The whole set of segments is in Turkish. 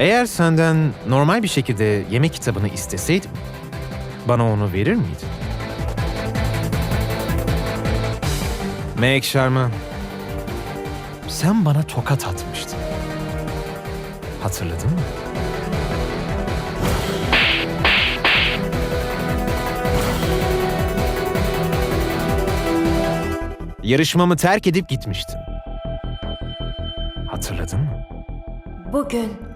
Eğer senden normal bir şekilde yemek kitabını isteseydim, bana onu verir miydin? Meg Sharma, sen bana tokat atmıştın. Hatırladın mı? Yarışmamı terk edip gitmiştin. Hatırladın mı? Bugün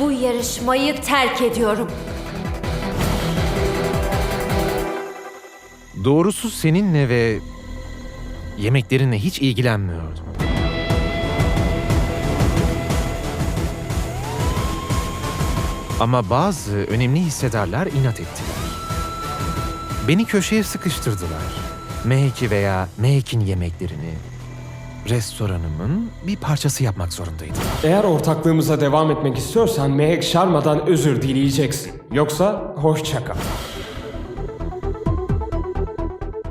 bu yarışmayı terk ediyorum. Doğrusu seninle ve yemeklerinle hiç ilgilenmiyordum. Ama bazı önemli hissedarlar inat ettiler. Beni köşeye sıkıştırdılar. Mehki veya Mehk'in yemeklerini restoranımın bir parçası yapmak zorundaydım. Eğer ortaklığımıza devam etmek istiyorsan Mehek Sharma'dan özür dileyeceksin. Yoksa hoşça kal.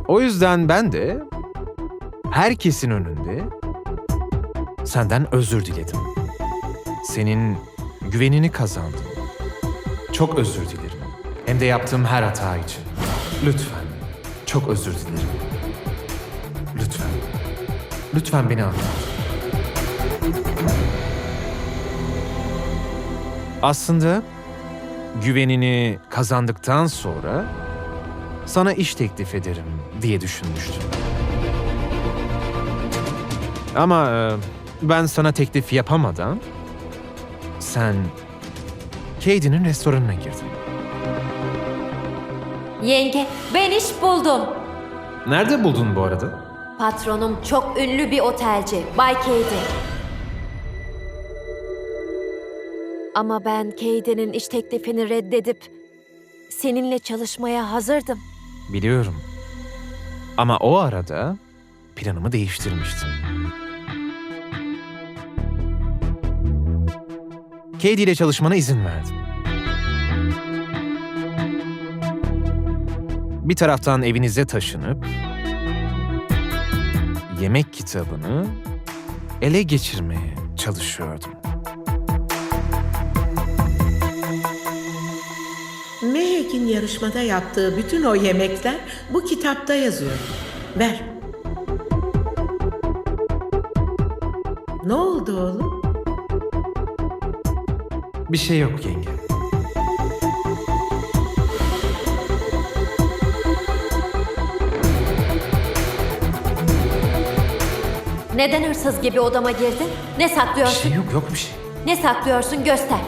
O yüzden ben de herkesin önünde senden özür diledim. Senin güvenini kazandım. Çok özür dilerim. Hem de yaptığım her hata için. Lütfen, çok özür dilerim. Lütfen, beni anla. Aslında güvenini kazandıktan sonra sana iş teklif ederim diye düşünmüştüm. Ama e, ben sana teklif yapamadan sen Katie'nin restoranına girdin. Yenge, ben iş buldum. Nerede buldun bu arada? Patronum çok ünlü bir otelci, Bay Cady. Ama ben Cady'nin iş teklifini reddedip seninle çalışmaya hazırdım. Biliyorum. Ama o arada planımı değiştirmiştim. Katie ile çalışmana izin verdim. Bir taraftan evinize taşınıp yemek kitabını ele geçirmeye çalışıyordum. Mehek'in yarışmada yaptığı bütün o yemekler bu kitapta yazıyor. Ver. Ne oldu oğlum? Bir şey yok yenge. Neden hırsız gibi odama girdin? Ne Bir saklıyorsun? şey yok, yok bir şey. Ne saklıyorsun göster.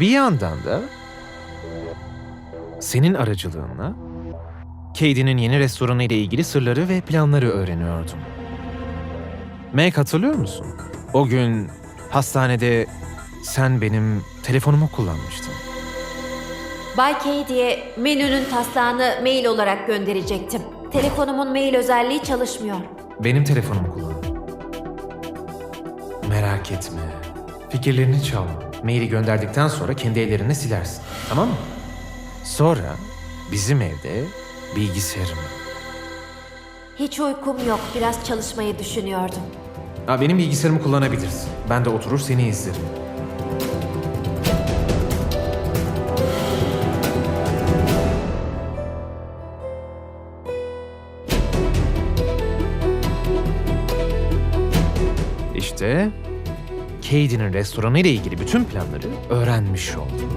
Bir yandan da senin aracılığınla Katie'nin yeni restoranı ile ilgili sırları ve planları öğreniyordum. Meg hatırlıyor musun? O gün hastanede sen benim telefonumu kullanmıştın. Bay Cady'ye menünün taslağını mail olarak gönderecektim. Telefonumun mail özelliği çalışmıyor. Benim telefonumu kullan. Merak etme. Fikirlerini çalma. Maili gönderdikten sonra kendi ellerine silersin. Tamam mı? Sonra bizim evde bilgisayarım. Hiç uykum yok. Biraz çalışmayı düşünüyordum. Ha, benim bilgisayarımı kullanabilirsin. Ben de oturur seni izlerim. Katie'nin restoranı ile ilgili bütün planları öğrenmiş oldum.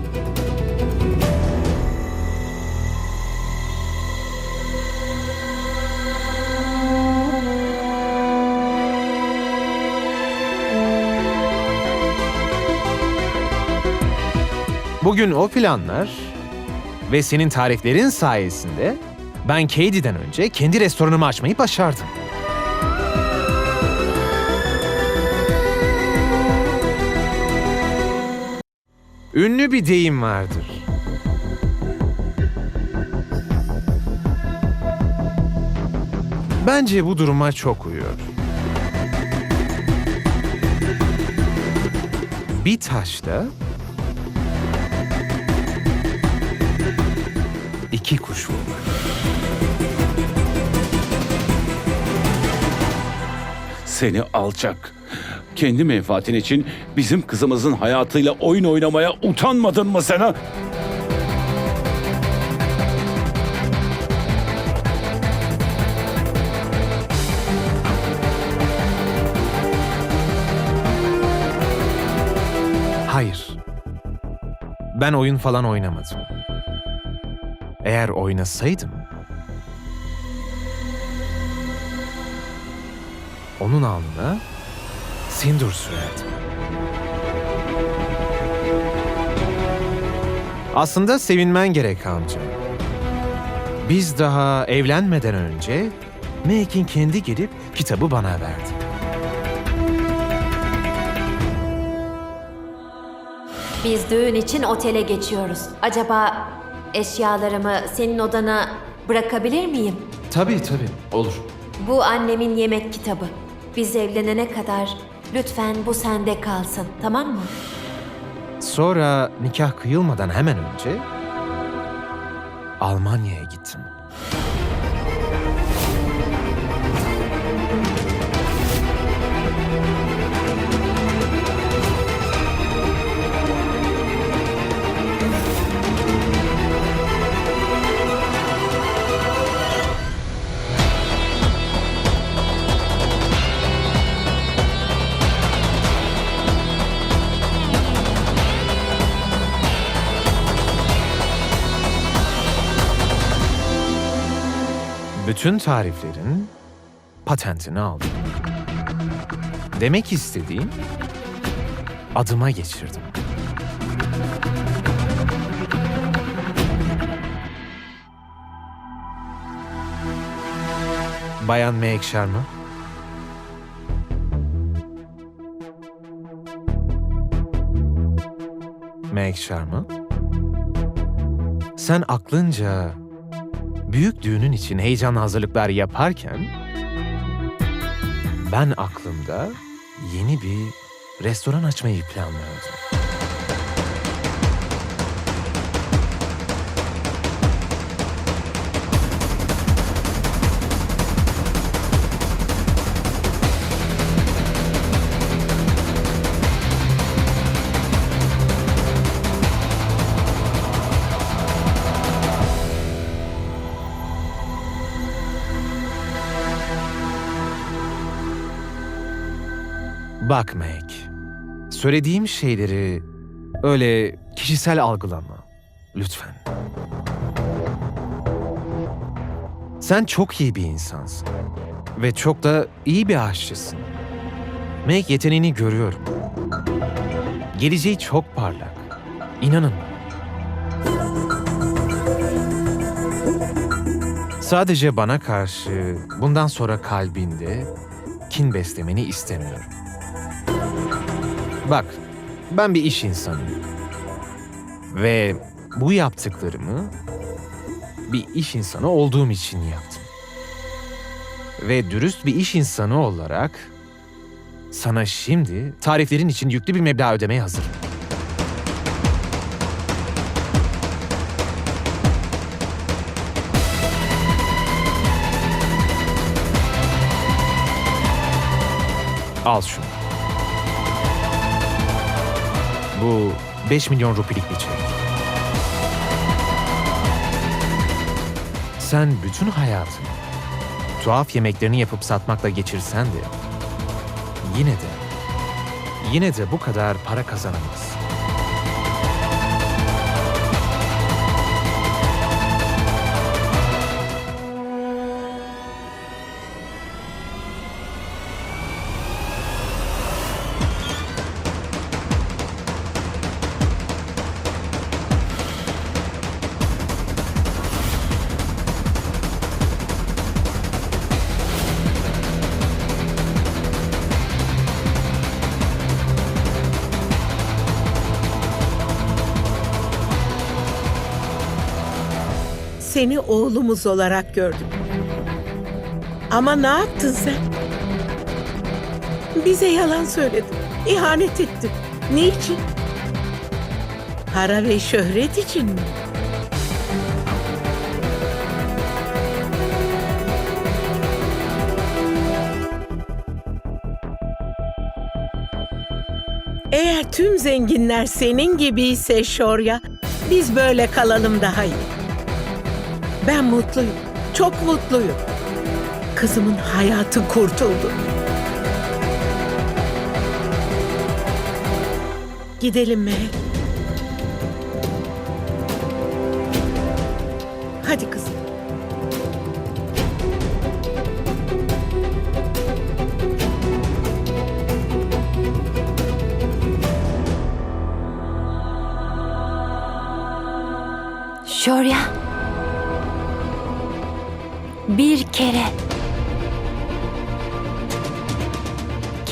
Bugün o planlar ve senin tariflerin sayesinde ben Katie'den önce kendi restoranımı açmayı başardım. Ünlü bir deyim vardır. Bence bu duruma çok uyuyor. Bir taşta iki kuş vurmak. Seni alçak. Kendi menfaatin için bizim kızımızın hayatıyla oyun oynamaya utanmadın mı sen ha? Hayır. Ben oyun falan oynamadım. Eğer oynasaydım... Onun alnına sindur sürerdim. Aslında sevinmen gerek amca. Biz daha evlenmeden önce Meg'in kendi gelip kitabı bana verdi. Biz düğün için otele geçiyoruz. Acaba eşyalarımı senin odana bırakabilir miyim? Tabii tabii olur. Bu annemin yemek kitabı. Biz evlenene kadar lütfen bu sende kalsın, tamam mı? Sonra nikah kıyılmadan hemen önce Almanya'ya Bütün tariflerin patentini aldım. Demek istediğim adıma geçirdim. Bayan Meg Sharma. Meg Sharma. Sen aklınca büyük düğünün için heyecanlı hazırlıklar yaparken ben aklımda yeni bir restoran açmayı planlıyordum. Bak Meg, söylediğim şeyleri öyle kişisel algılama. Lütfen. Sen çok iyi bir insansın. Ve çok da iyi bir aşçısın. Meg yeteneğini görüyorum. Geleceği çok parlak. İnanın. Sadece bana karşı bundan sonra kalbinde kin beslemeni istemiyorum. Bak, ben bir iş insanıyım. Ve bu yaptıklarımı bir iş insanı olduğum için yaptım. Ve dürüst bir iş insanı olarak sana şimdi tariflerin için yüklü bir meblağ ödemeye hazırım. Al şunu. Bu 5 milyon rupilik bir çek. Sen bütün hayatını tuhaf yemeklerini yapıp satmakla geçirsen de yine de yine de bu kadar para kazanamazsın. Seni oğlumuz olarak gördüm. Ama ne yaptın sen? Bize yalan söyledin. İhanet ettin. Niçin? Para ve şöhret için mi? Eğer tüm zenginler senin gibiyse Şorya, biz böyle kalalım daha iyi. Ben mutluyum, çok mutluyum. Kızımın hayatı kurtuldu. Gidelim Mehek.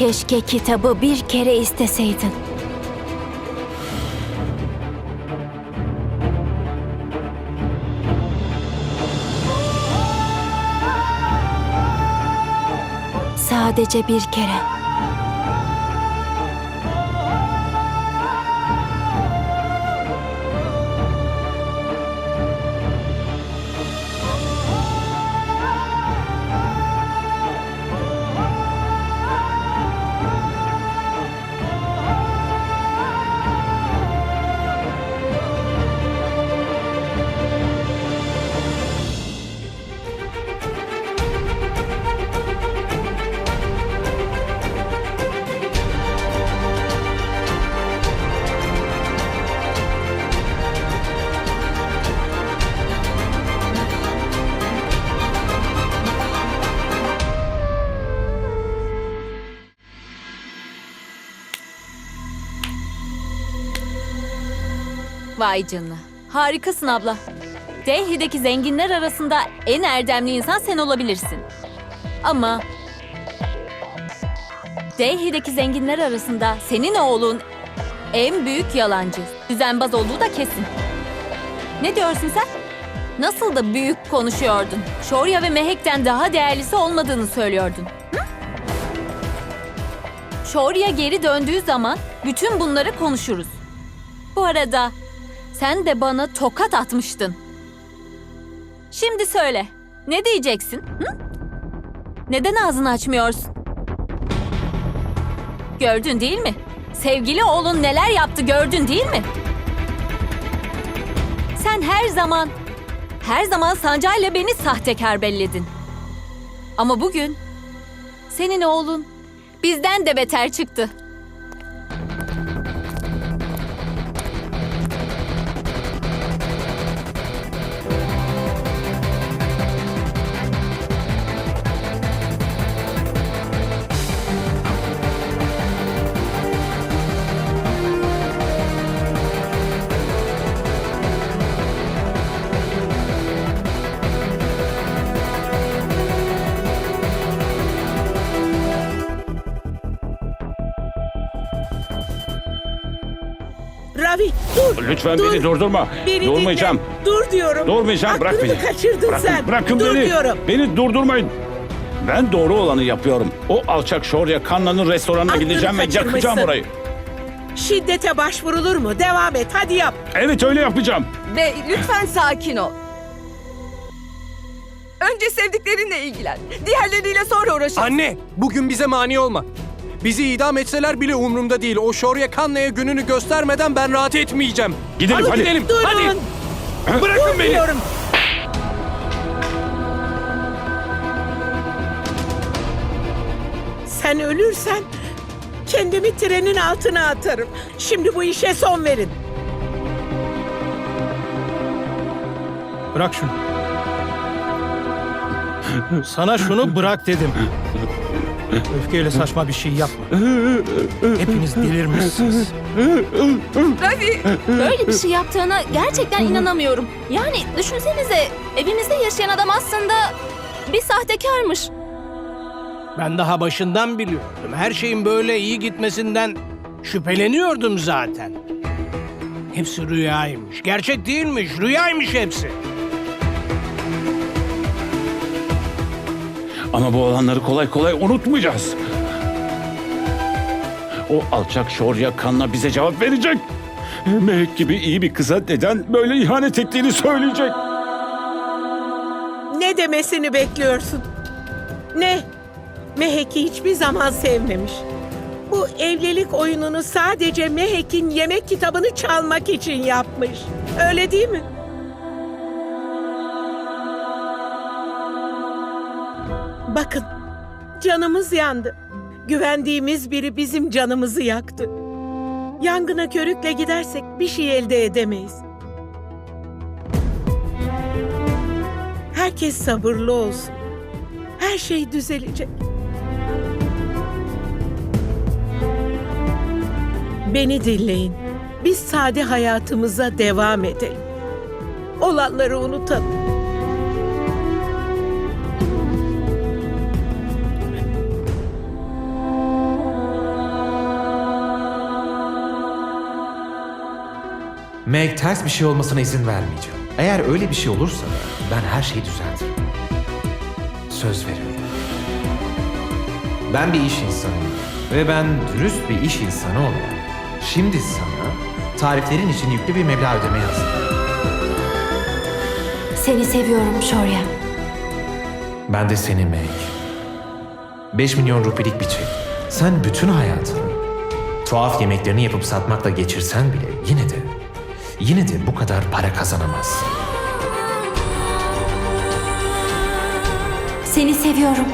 Keşke kitabı bir kere isteseydin. Sadece bir kere. Vay canına. Harikasın abla. Delhi'deki zenginler arasında en erdemli insan sen olabilirsin. Ama Delhi'deki zenginler arasında senin oğlun en büyük yalancı, düzenbaz olduğu da kesin. Ne diyorsun sen? Nasıl da büyük konuşuyordun. Şorya ve Mehek'ten daha değerlisi olmadığını söylüyordun. Hı? Şorya geri döndüğü zaman bütün bunları konuşuruz. Bu arada sen de bana tokat atmıştın. Şimdi söyle. Ne diyeceksin? Hı? Neden ağzını açmıyorsun? Gördün değil mi? Sevgili oğlun neler yaptı gördün değil mi? Sen her zaman, her zaman sancayla beni sahtekar belledin. Ama bugün senin oğlun bizden de beter çıktı. Lütfen dur. beni durdurma. Beni Durmayacağım. dinle. Dur diyorum. Durmayacağım. Bırak Aklını beni. kaçırdın Bırakın, sen. bırakın dur beni. diyorum. Beni durdurmayın. Ben doğru olanı yapıyorum. O alçak Şorya Kanna'nın restoranına Aklını gideceğim ve yakacağım orayı. Şiddete başvurulur mu? Devam et hadi yap. Evet öyle yapacağım. Bey lütfen sakin ol. Önce sevdiklerinle ilgilen. Diğerleriyle sonra uğraşırsın. Anne, bugün bize mani olma. Bizi idam etseler bile umurumda değil. O Şorya Kanna'ya gününü göstermeden ben rahat etmeyeceğim. Gidelim hadi. gidelim. Durun. Hadi. Bırakın beni. diyorum. Sen ölürsen kendimi trenin altına atarım. Şimdi bu işe son verin. Bırak şunu. Sana şunu bırak dedim. Öfkeyle saçma bir şey yapma. Hepiniz delirmişsiniz. Ravi, Böyle bir şey yaptığına gerçekten inanamıyorum. Yani düşünsenize evimizde yaşayan adam aslında bir sahtekarmış. Ben daha başından biliyordum. Her şeyin böyle iyi gitmesinden şüpheleniyordum zaten. Hepsi rüyaymış. Gerçek değilmiş. Rüyaymış hepsi. Ama bu olanları kolay kolay unutmayacağız. O alçak Şorya Kanna bize cevap verecek. Mehek gibi iyi bir kıza neden böyle ihanet ettiğini söyleyecek. Ne demesini bekliyorsun? Ne? Mehek'i hiçbir zaman sevmemiş. Bu evlilik oyununu sadece Mehek'in yemek kitabını çalmak için yapmış. Öyle değil mi? Bakın, canımız yandı. Güvendiğimiz biri bizim canımızı yaktı. Yangına körükle gidersek bir şey elde edemeyiz. Herkes sabırlı olsun. Her şey düzelecek. Beni dinleyin. Biz sade hayatımıza devam edelim. Olanları unutalım. Meg ters bir şey olmasına izin vermeyeceğim. Eğer öyle bir şey olursa ben her şeyi düzeltirim. Söz veriyorum. Ben bir iş insanıyım ve ben dürüst bir iş insanı olarak şimdi sana tariflerin için yüklü bir meblağ ödeme yazdım. Seni seviyorum Şorya. Ben de seni Meg. 5 milyon rupilik bir çek. Sen bütün hayatını tuhaf yemeklerini yapıp satmakla geçirsen bile yine de yine de bu kadar para kazanamazsın. Seni seviyorum.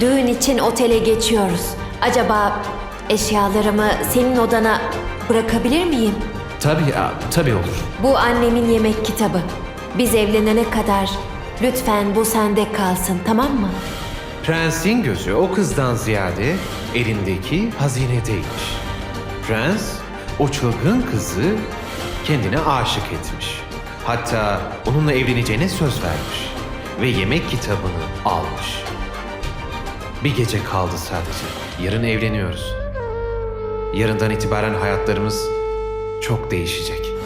Düğün için otele geçiyoruz. Acaba eşyalarımı senin odana bırakabilir miyim? Tabii, aa, tabii olur. Bu annemin yemek kitabı. Biz evlenene kadar lütfen bu sende kalsın tamam mı? Prensin gözü o kızdan ziyade elindeki hazinedeymiş. Prens o çılgın kızı kendine aşık etmiş. Hatta onunla evleneceğine söz vermiş. Ve yemek kitabını almış. Bir gece kaldı sadece. Yarın evleniyoruz. Yarından itibaren hayatlarımız çok değişecek.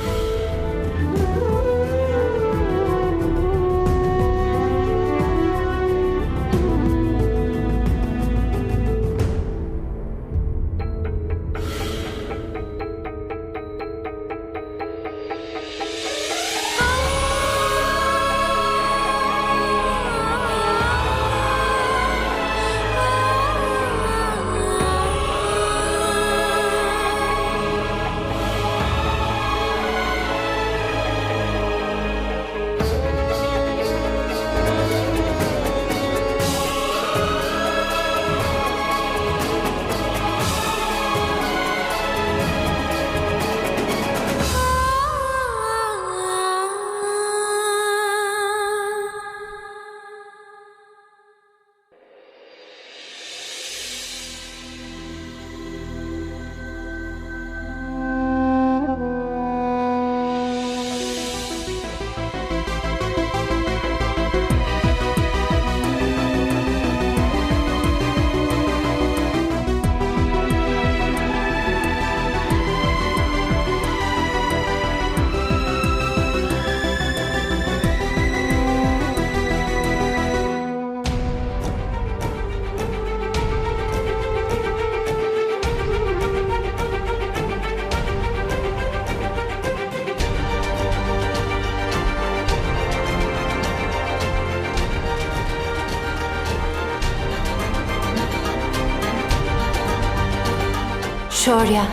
Şorya,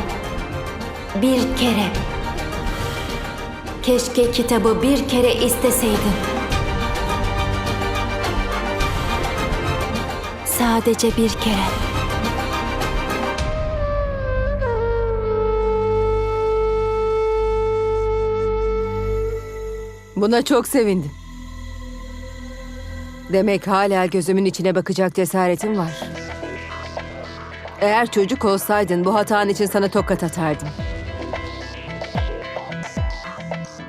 bir kere. Keşke kitabı bir kere isteseydin. Sadece bir kere. Buna çok sevindim. Demek hala gözümün içine bakacak cesaretin var. Eğer çocuk olsaydın bu hatan için sana tokat atardım.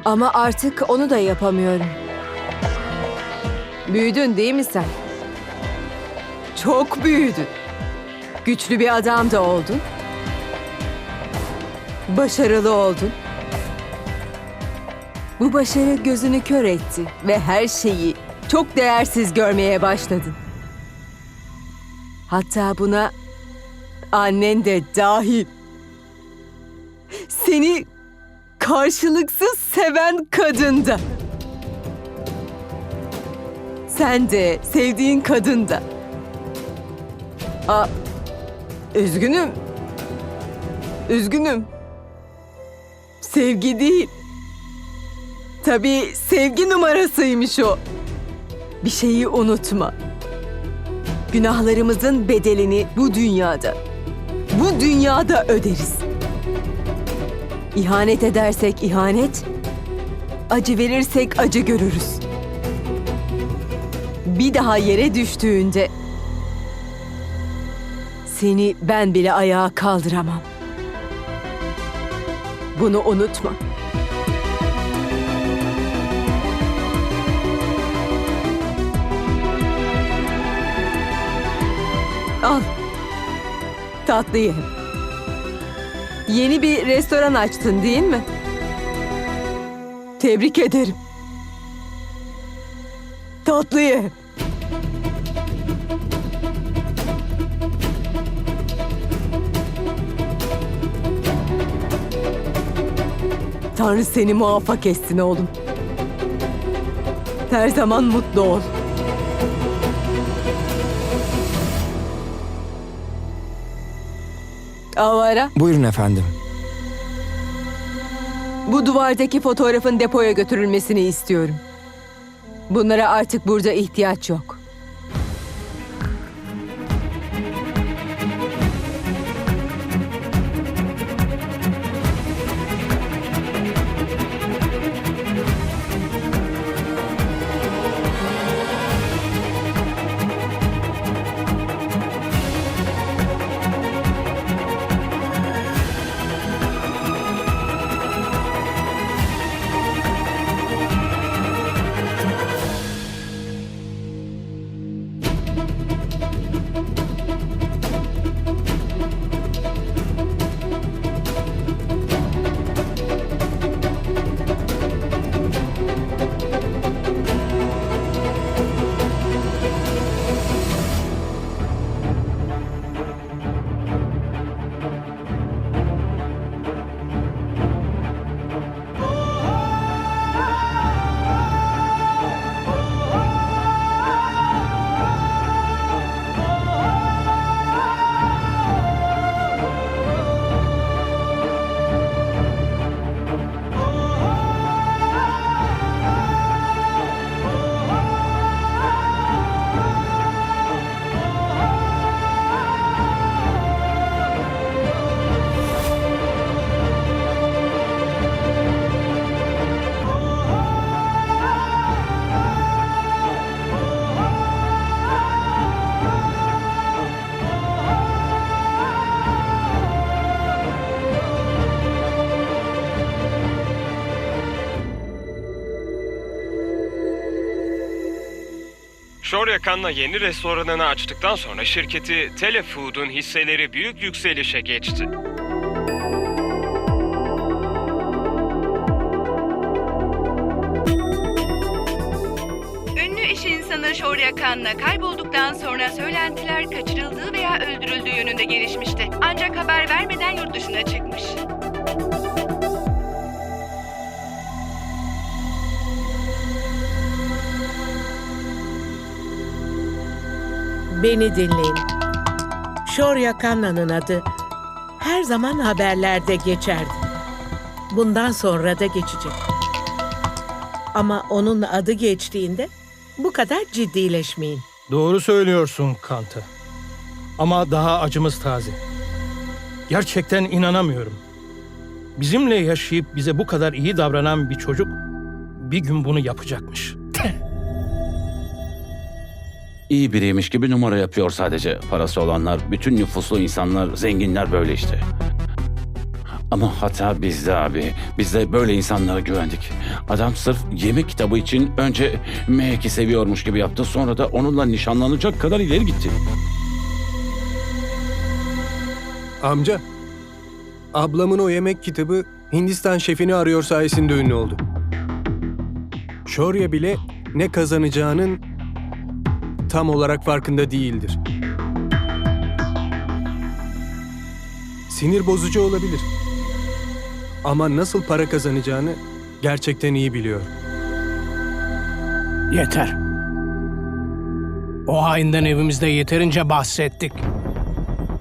Ama artık onu da yapamıyorum. Büyüdün değil mi sen? Çok büyüdün. Güçlü bir adam da oldun. Başarılı oldun. Bu başarı gözünü kör etti ve her şeyi çok değersiz görmeye başladın. Hatta buna annen de dahil. Seni karşılıksız seven kadın da. Sen de sevdiğin kadın da Aa, üzgünüm. Üzgünüm. Sevgi değil. Tabii sevgi numarasıymış o. Bir şeyi unutma. Günahlarımızın bedelini bu dünyada, bu dünyada öderiz. İhanet edersek ihanet, acı verirsek acı görürüz. Bir daha yere düştüğünde seni ben bile ayağa kaldıramam. Bunu unutma. Al. Tatlı ye. Yeni bir restoran açtın değil mi? Tebrik ederim. Tatlı ye. Tanrı seni muvaffak etsin oğlum. Her zaman mutlu ol. Avara, Buyurun efendim. bu duvardaki fotoğrafın depoya götürülmesini istiyorum. Bunlara artık burada ihtiyaç yok. Şorya Kanna yeni restoranını açtıktan sonra şirketi Telefood'un hisseleri büyük yükselişe geçti. Ünlü iş insanı Şorya Khan'la kaybolduktan sonra söylentiler kaçırıldığı veya öldürüldüğü yönünde gelişmişti. Ancak haber vermeden yurt dışına çıkmış. Beni dinleyin. Şorya Kanna'nın adı her zaman haberlerde geçerdi. Bundan sonra da geçecek. Ama onun adı geçtiğinde bu kadar ciddileşmeyin. Doğru söylüyorsun Kanta. Ama daha acımız taze. Gerçekten inanamıyorum. Bizimle yaşayıp bize bu kadar iyi davranan bir çocuk bir gün bunu yapacakmış. İyi biriymiş gibi numara yapıyor sadece. Parası olanlar, bütün nüfuslu insanlar, zenginler böyle işte. Ama hata bizde abi. Biz de böyle insanlara güvendik. Adam sırf yemek kitabı için önce Mehek'i seviyormuş gibi yaptı. Sonra da onunla nişanlanacak kadar ileri gitti. Amca, ablamın o yemek kitabı Hindistan şefini arıyor sayesinde ünlü oldu. Şorya bile ne kazanacağının tam olarak farkında değildir. Sinir bozucu olabilir. Ama nasıl para kazanacağını gerçekten iyi biliyor. Yeter. O hainden evimizde yeterince bahsettik.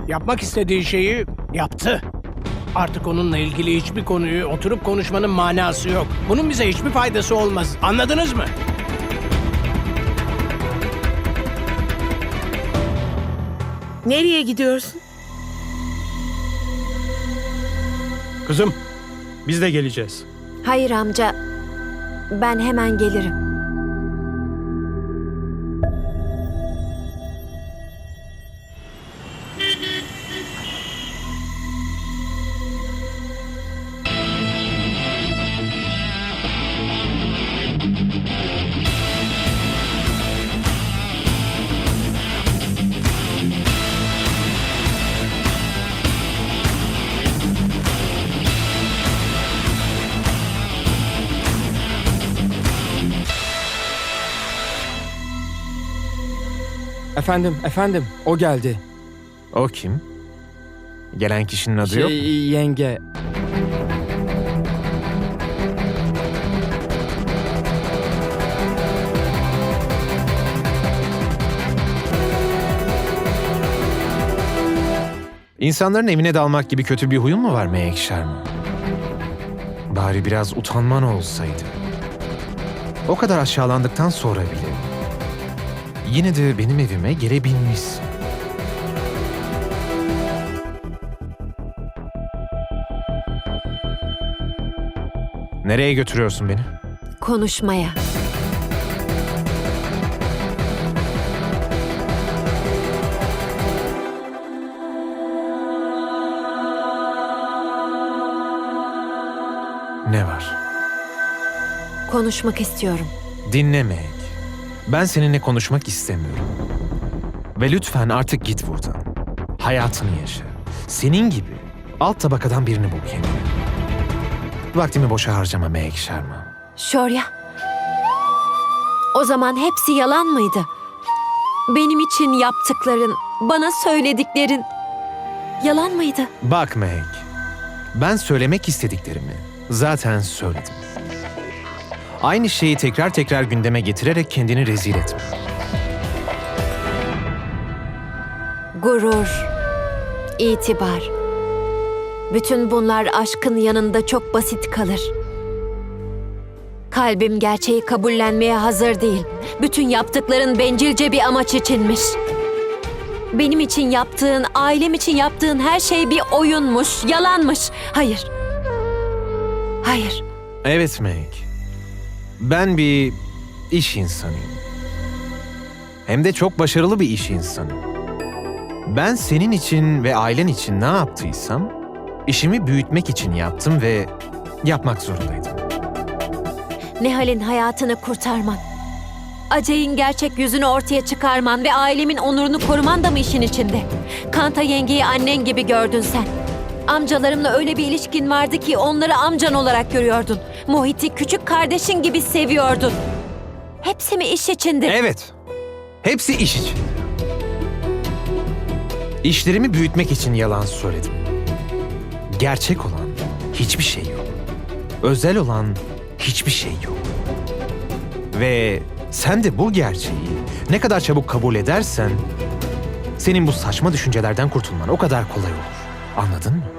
Yapmak istediği şeyi yaptı. Artık onunla ilgili hiçbir konuyu oturup konuşmanın manası yok. Bunun bize hiçbir faydası olmaz. Anladınız mı? Nereye gidiyorsun? Kızım, biz de geleceğiz. Hayır amca. Ben hemen gelirim. Efendim, efendim. O geldi. O kim? Gelen kişinin adı yok mu? Şey, yenge. İnsanların evine dalmak gibi kötü bir huyun mu var Meg Sharma? Bari biraz utanman olsaydı. O kadar aşağılandıktan sonra bile yine de benim evime gelebilmişsin. Nereye götürüyorsun beni? Konuşmaya. Ne var? Konuşmak istiyorum. Dinle Meg. Ben seninle konuşmak istemiyorum. Ve lütfen artık git buradan. Hayatını yaşa. Senin gibi alt tabakadan birini bul kendine. Vaktimi boşa harcama Meg Sharma. Şorya. O zaman hepsi yalan mıydı? Benim için yaptıkların, bana söylediklerin yalan mıydı? Bak Meg, ben söylemek istediklerimi zaten söyledim. Aynı şeyi tekrar tekrar gündeme getirerek kendini rezil etme. Gurur, itibar. Bütün bunlar aşkın yanında çok basit kalır. Kalbim gerçeği kabullenmeye hazır değil. Bütün yaptıkların bencilce bir amaç içinmiş. Benim için yaptığın, ailem için yaptığın her şey bir oyunmuş, yalanmış. Hayır. Hayır. Evet Meg, ben bir iş insanıyım. Hem de çok başarılı bir iş insanı. Ben senin için ve ailen için ne yaptıysam, işimi büyütmek için yaptım ve yapmak zorundaydım. Nihal'in hayatını kurtarman. Acay'ın gerçek yüzünü ortaya çıkarman ve ailemin onurunu koruman da mı işin içinde? Kanta yengeyi annen gibi gördün sen. Amcalarımla öyle bir ilişkin vardı ki onları amcan olarak görüyordun. Mohit'i küçük kardeşin gibi seviyordun. Hepsi mi iş içindi? Evet. Hepsi iş için. İşlerimi büyütmek için yalan söyledim. Gerçek olan hiçbir şey yok. Özel olan hiçbir şey yok. Ve sen de bu gerçeği ne kadar çabuk kabul edersen senin bu saçma düşüncelerden kurtulman o kadar kolay olur. Anladın mı?